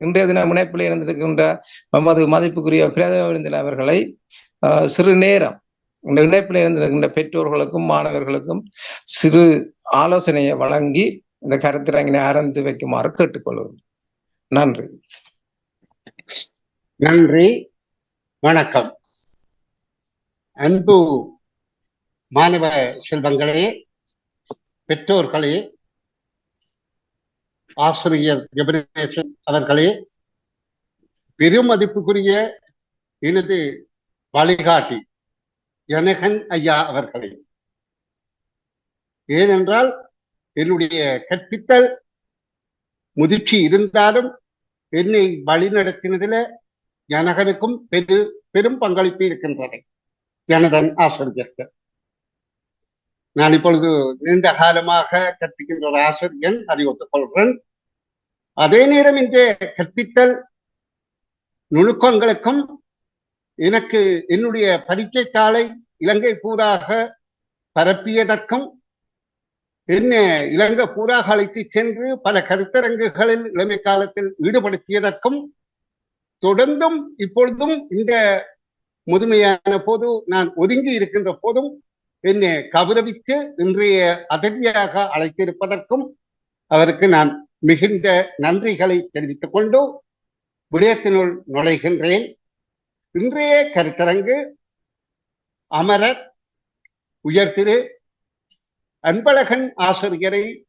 இன்றைய தினம் இணைப்பில் இருந்திருக்கின்ற நமது மதிப்புக்குரிய பிரதம அவர்களை சிறு நேரம் இந்த இணைப்பில் இருந்திருக்கின்ற பெற்றோர்களுக்கும் மாணவர்களுக்கும் சிறு ஆலோசனையை வழங்கி இந்த கருத்தரங்கினை ஆரம்பித்து வைக்குமாறு கேட்டுக்கொள்வது நன்றி. நன்றி. வணக்கம். அன்பு மாணவ செல்வங்களே பெற்றோர்களே ஆசிரியர் ஜெபனேசன் அவர்களே பெருமதிப்புக்குரிய எனது வழிகாட்டி ஜனகன் ஐயா அவர்களே. ஏனென்றால் என்னுடைய கற்பித்தல் முதிர்ச்சி இருந்தாலும் என்னை வழிநடத்தினதில் ஜனகனுக்கும் பெரு பெரும் பங்களிப்பு இருக்கின்றன. ஜனதன் ஆசிரியர்கள் நான் இப்பொழுது நீண்ட காலமாக கற்பிக்கின்ற ஒரு ஆசிரியன் அதை ஒத்துக்கொள்கிறேன். அதே நேரம் இந்த கற்பித்தல் நுணுக்கங்களுக்கும் எனக்கு என்னுடைய பரீட்சை தாளை இலங்கை பூராக பரப்பியதற்கும் என்ன இலங்கை பூராக அழைத்து சென்று பல கருத்தரங்குகளில் இளமை காலத்தில் ஈடுபடுத்தியதற்கும் தொடர்ந்தும் இப்பொழுதும் இந்த முதுமையான போது நான் ஒதுங்கி இருக்கின்ற போதும் என்னை கௌரவித்து இன்றைய அதிர்ச்சியாக அழைத்திருப்பதற்கும் அவருக்கு நான் மிகுந்த நன்றிகளை தெரிவித்துக் கொண்டு விடயத்தினுள் நுழைகின்றேன். இன்றைய கருத்தரங்கு அமரர் உயர்திரு அன்பழகன் ஆசிரியரை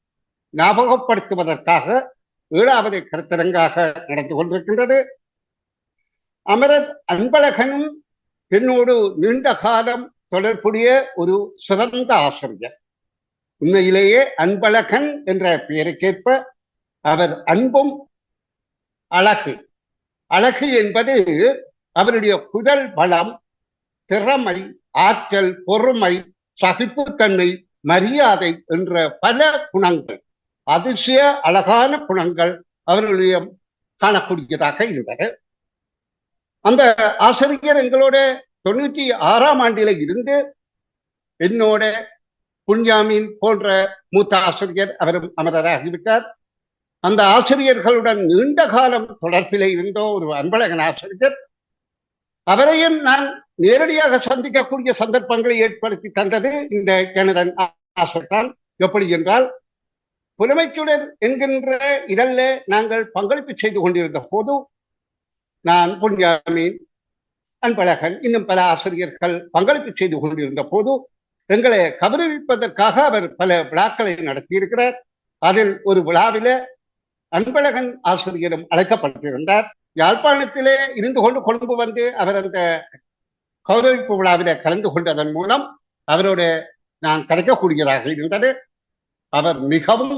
ஞாபகப்படுத்துவதற்காக ஏழாவது கருத்தரங்காக நடந்து கொண்டிருக்கின்றது. அமரர் அன்பழகனும் என்னோடு நீண்ட காலம் தொடர்புடைய ஒரு சிறந்த ஆசிரியர். உண்மையிலேயே அன்பழகன் என்ற பெயருக்கேற்ப அவர் அன்பும் அழகு. அழகு என்பது அவருடைய குதல் பலம் திறமை ஆற்றல் பொறுமை சகிப்புத்தன்மை மரியாதை என்ற பல குணங்கள். அதிசய அழகான குணங்கள் அவர்களுடைய காணக்கூடியதாக இருந்தது. அந்த ஆசிரியர் எங்களோட தொண்ணூற்றி ஆறாம் ஆண்டில இருந்து என்னோட புன்யாமின் போன்ற மூத்த ஆசிரியர் அவரும் அமரராகிவிட்டார். அந்த ஆசிரியர்களுடன் நீண்ட காலம் தொடர்பில் இருந்தோ ஒரு அன்பழகன் ஆசிரியர் அவரையும் நான் நேரடியாக சந்திக்கக்கூடிய சந்தர்ப்பங்களை ஏற்படுத்தி தந்தது இந்த ஜனதன் ஆசிரியர் எப்படி என்றால் புலமைச்சுடர் என்கின்ற இதழில் நாங்கள் பங்களிப்பு செய்து கொண்டிருந்த போது நான் புன்யாமீன் அன்பழகன் இன்னும் பல ஆசிரியர்கள் பங்களிப்பு செய்து கொண்டிருந்த போது எங்களை கௌரவிப்பதற்காக அவர் பல விழாக்களை நடத்தியிருக்கிறார். அதில் ஒரு விழாவில அன்பழகன் ஆசிரியரும் அழைக்கப்பட்டிருந்தார். யாழ்ப்பாணத்திலே இருந்து கொண்டு கொழும்பு வந்து அவர் அந்த கௌரவிப்பு விழாவில கலந்து கொண்டதன் மூலம் அவரோட நான் கிடைக்கக்கூடியதாக இருந்தது. அவர் மிகவும்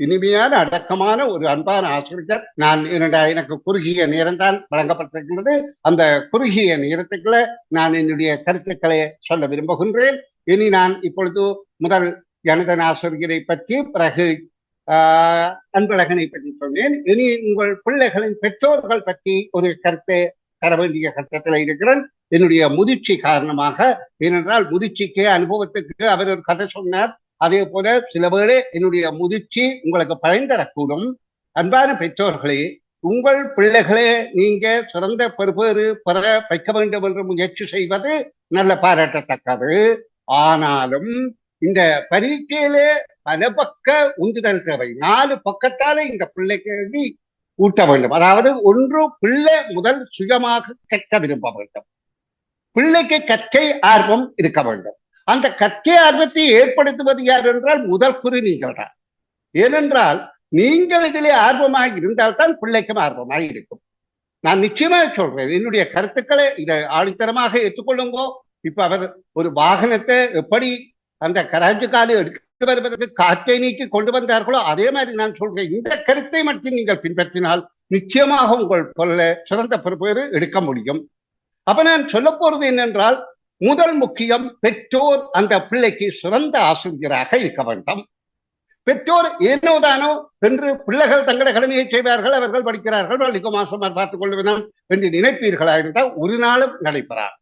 இனிமையான அடக்கமான ஒரு அன்பான ஆசிரியர். நான் என்னோட எனக்கு குறுகிய நேரம் தான் வழங்கப்பட்டிருக்கின்றது. அந்த குறுகிய நேரத்துக்குள்ள நான் என்னுடைய கருத்துக்களை சொல்ல விரும்புகின்றேன். இனி நான் இப்பொழுது முதல் ஜனதன் ஆசிரியரை பற்றி பிறகு அன்பழகனை பற்றி சொன்னேன். இனி உங்கள் பிள்ளைகளின் பெற்றோர்கள் பற்றி ஒரு கருத்தை தர வேண்டிய கட்டத்தில் இருக்கிறேன். என்னுடைய முதிர்ச்சி காரணமாக ஏனென்றால் முதிர்ச்சிக்கு அனுபவத்துக்கு அவர் ஒரு கதை சொன்னார். அதே போல சில வேளை என்னுடைய முதிர்ச்சி உங்களுக்கு பயன்தரக்கூடும் அன்பான பெற்றோர்களே உங்கள் பிள்ளைகளே நீங்க சிறந்த பெறுபேறு பெற வைக்க வேண்டும் என்று முயற்சி செய்வது நல்ல பாராட்டத்தக்கது. ஆனாலும் இந்த பரீட்சையிலே பல பக்க உந்துதல் தேவை நாலு பக்கத்தால இந்த பிள்ளைக்கு ஊட்ட வேண்டும். அதாவது ஒன்று பிள்ளை முதல் சுயமாக கற்க விரும்ப வேண்டும். பிள்ளைக்கு கற்கை ஆர்வம் இருக்க வேண்டும். அந்த கற்கை ஆர்வத்தை ஏற்படுத்துவது யார் என்றால் முதல் குறி நீங்கள் தான். ஏனென்றால் நீங்கள் இதிலே ஆர்வமாக இருந்தால் தான் பிள்ளைக்கும் ஆர்வமாக இருக்கும். நான் நிச்சயமாக சொல்றேன் என்னுடைய கருத்துக்களை இதை ஆழித்தரமாக ஏற்றுக்கொள்ளுங்கோ. இப்ப அவர் ஒரு வாகனத்தை எப்படி அந்த கராஜு எடுத்து வருவதற்கு காற்றை நீக்கி கொண்டு வந்தார்களோ அதே மாதிரி நான் சொல்றேன். இந்த கருத்தை மட்டும் நீங்கள் பின்பற்றினால் நிச்சயமாக உங்கள் பொருள சிறந்த பொறுப்பேறு எடுக்க முடியும். அப்ப நான் சொல்ல போறது என்னென்றால் முதல் முக்கியம் பெற்றோர் அந்த பிள்ளைக்கு சிறந்த ஆசிரியராக இருக்க வேண்டும். பெற்றோர் ஏனோதானோ என்று பிள்ளைகள் தங்கள கடமையை செய்வார்கள் அவர்கள் படிக்கிறார்கள் பள்ளிக்கு மாசமார் பார்த்துக் கொள்ளுவினம் என்று நினைப்பீர்களா இருந்தால் ஒரு நாளும் நடைபெறார்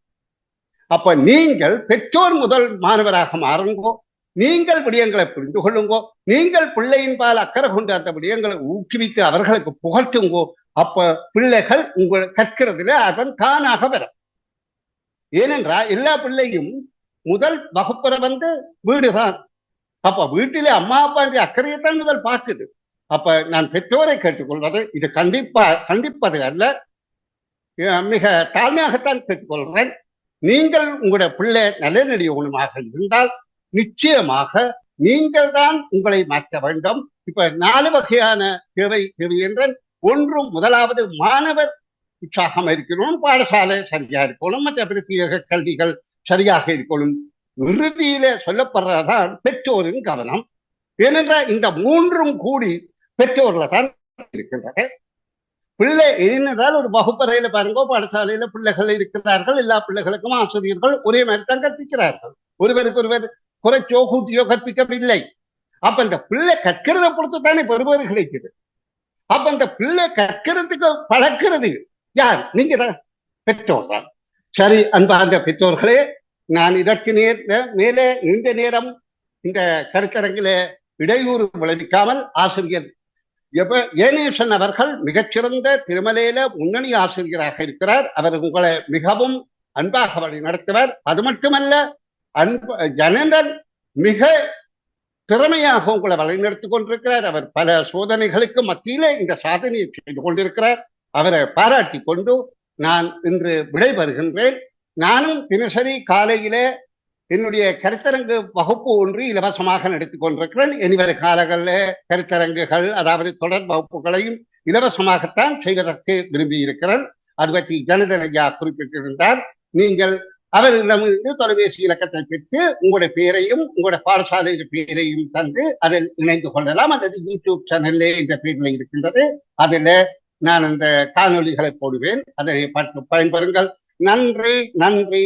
அப்ப நீங்கள் பெற்றோர் முதல் மாணவராக மாறுங்கோ. நீங்கள் விடயங்களை புரிந்து கொள்ளுங்கோ. நீங்கள் பிள்ளையின் பால் அக்கறை கொண்டு அந்த விடயங்களை ஊக்குவித்து அவர்களுக்கு புகட்டுங்கோ. அப்ப பிள்ளைகள் உங்கள் கற்கிறதுல அதன் தானாக வரும். ஏனென்றால் எல்லா பிள்ளையும் முதல் வகுப்புற வந்து வீடுதான். அப்ப வீட்டிலே அம்மா அப்பா அக்கறையைத்தான் முதல் பார்க்குது. அப்ப நான் பெற்றோரை கேட்டுக்கொள்வது இது கண்டிப்பா கண்டிப்பது அல்ல. மிக தாழ்மையாகத்தான் கேட்டுக்கொள்கிறேன். நீங்கள் உங்களுடைய பிள்ளை நலனடியோகமாக இருந்தால் நிச்சயமாக நீங்கள் தான் உங்களை மாற்ற வேண்டும். இப்ப நாலு வகையான தேவை தேவை என்றால் ஒன்றும் முதலாவது மாணவர் உற்சாகம் இருக்கணும் பாடசாலை சரியா இருக்கணும் மற்ற பிரத்யேக கல்விகள் சரியாக இருக்கணும். இறுதியில சொல்லப்படுறதுதான் பெற்றோரின் கவனம். ஏனென்றால் இந்த மூன்றும் கூடி பெற்றோர்ல தான் இருக்கின்றன பிள்ளை என்னதால் ஒரு வகுப்பறையில பாருங்க பாடசாலையில பிள்ளைகள் இருக்கிறார்கள் எல்லா பிள்ளைகளுக்கும் ஆசிரியர்கள் ஒரே மாதிரி தான் கற்பிக்கிறார்கள். ஒருவருக்கு ஒருவர் குறைச்சோ கூட்டியோ கற்பிக்கவில்லை. அப்ப இந்த பிள்ளை கற்கிறத பொறுத்து தானே பெறுவது கிடைக்குது. அப்ப இந்த பிள்ளை கற்கிறதுக்கு பழக்கிறது யார்? நீங்க தான். பெற்றோர் தான். சரி அன்பார்ந்த பெற்றோர்களே நான் இதற்கு நேர் மேலே நீண்ட நேரம் இந்த கருத்தரங்கில இடையூறு விளைவிக்காமல் ஆசிரியர் எப்ப ஏனேசன் அவர்கள் மிகச்சிறந்த திருமலையில முன்னணி ஆசிரியராக இருக்கிறார். அவர் உங்களை மிகவும் அன்பாக வழி நடத்துவார். அது மட்டுமல்ல அன்பு ஜனந்தன் மிக திறமையாக உங்களை வழிநடத்திக் கொண்டிருக்கிறார். அவர் பல சோதனைகளுக்கு மத்தியிலே இந்த சாதனையை செய்து கொண்டிருக்கிறார். அவரை பாராட்டி கொண்டு நான் இன்று விடைபெறுகின்றேன். நானும் தினசரி காலையிலே என்னுடைய கருத்தரங்கு வகுப்பு ஒன்று இலவசமாக நடத்தி கொண்டிருக்கிறேன். இனிவரும் காலங்களில் கருத்தரங்குகள் அதாவது தொடர் வகுப்புகளையும் இலவசமாகத்தான் செய்வதற்கு விரும்பி இருக்கிறேன் அது பற்றி ஜனதனையா குறிப்பிட்டிருந்தார். நீங்கள் அவரிடமிருந்து தொலைபேசி இலக்கத்தை பெற்று உங்களுடைய பெயரையும் உங்களுடைய பாடசாலையின் பெயரையும் தந்து அதில் இணைந்து கொள்ளலாம். அல்லது யூடியூப் சேனல்லே என்ற பெயரில் இருக்கின்றது. அதில் நான் அந்த காணொலிகளை போடுவேன். அதை பார்த்து பயன்பெறுங்கள். நன்றி நன்றி.